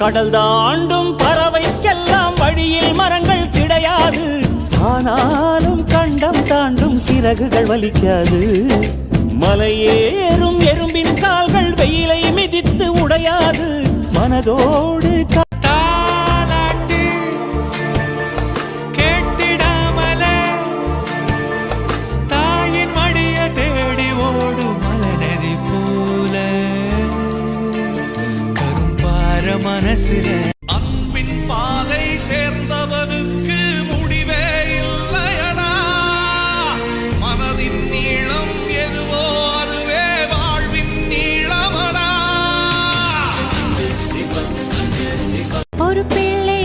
கடல் தாண்டும் பறவைக்கெல்லாம் வழியில் மரங்கள் கிடையாது. ஆனாலும் கண்டம் தாண்டும் சிறகுகள் வலிக்காது. மலையேறும் எறும்பின் கால்கள் வெயிலை மிதித்து உடையாது. மனதோடு மனசுல. அன்பின் பாதை சேர்ந்தவனுக்கு முடிவே இல்லையடா. மனதின் நீளம் எதுவோ அதுவே வாழ்வின் நீளமடா. ஒரு பிள்ளை